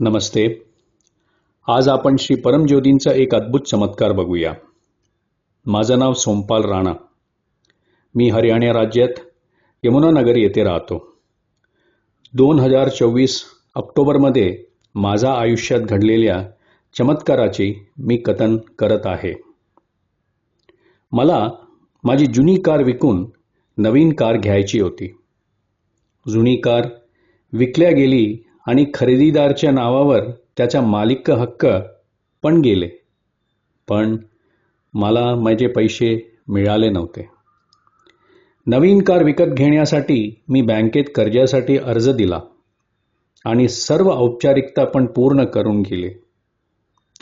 नमस्ते. आज आपण श्री परमज्योतींचा एक अद्भुत चमत्कार बघूया. माझं नाव सोमपाल राणा. मी हरियाणा राज्यात यमुनानगर येथे राहतो. दोन हजार चोवीस ऑक्टोबरमध्ये माझा आयुष्यात घडलेल्या चमत्काराची मी कथन करत आहे. मला माझी जुनी कार विकून नवीन कार घ्यायची होती. जुनी कार विकल्या गेली आणि खरेदीदारच्या नावावर त्याचा मालिक हक्क पण गेले. पण मला माझे पैसे मिळाले नव्हते. नवीन कार विकत घेण्यासाठी मी बँकेत कर्जासाठी अर्ज दिला आणि सर्व औपचारिकता पण पूर्ण करून गेले.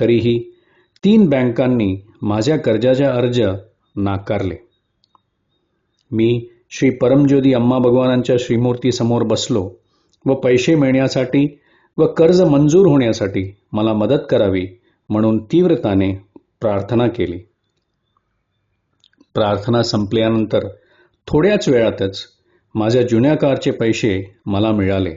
तरीही तीन बँकांनी माझ्या कर्जाचा अर्ज नाकारले. मी श्री परमज्योती अम्मा भगवानांच्या श्रीमूर्तीसमोर बसलो. व पैसे मिळण्यासाठी व कर्ज मंजूर होण्यासाठी मला मदत करावी म्हणून तीव्रताने प्रार्थना केली. प्रार्थना संपल्यानंतर थोड्याच वेळातच माझ्या जुन्या कारचे पैसे मला मिळाले.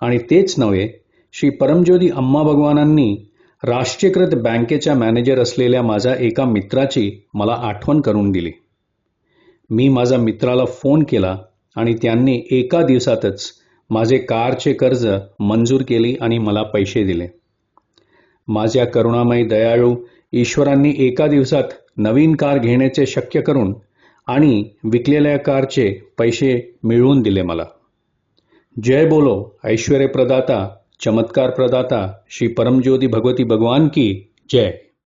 आणि तेच नव्हे श्री परमज्योती अम्मा भगवानांनी राष्ट्रीयकृत बँकेच्या मॅनेजर असलेल्या माझ्या एका मित्राची मला आठवण करून दिली. मी माझ्या मित्राला फोन केला आणि त्यांनी एका दिवसातच माझे कारचे कर्ज मंजूर केली आणि मला पैसे दिले. माझ्या करुणामयी दयाळू ईश्वरांनी एका दिवसात नवीन कार घेण्याचे शक्य करून आणि विकलेल्या कारचे पैसे मिळवून दिले मला. जय बोलो ऐश्वर्य प्रदाता चमत्कार प्रदाता श्री परमज्योती भगवती भगवान की जय.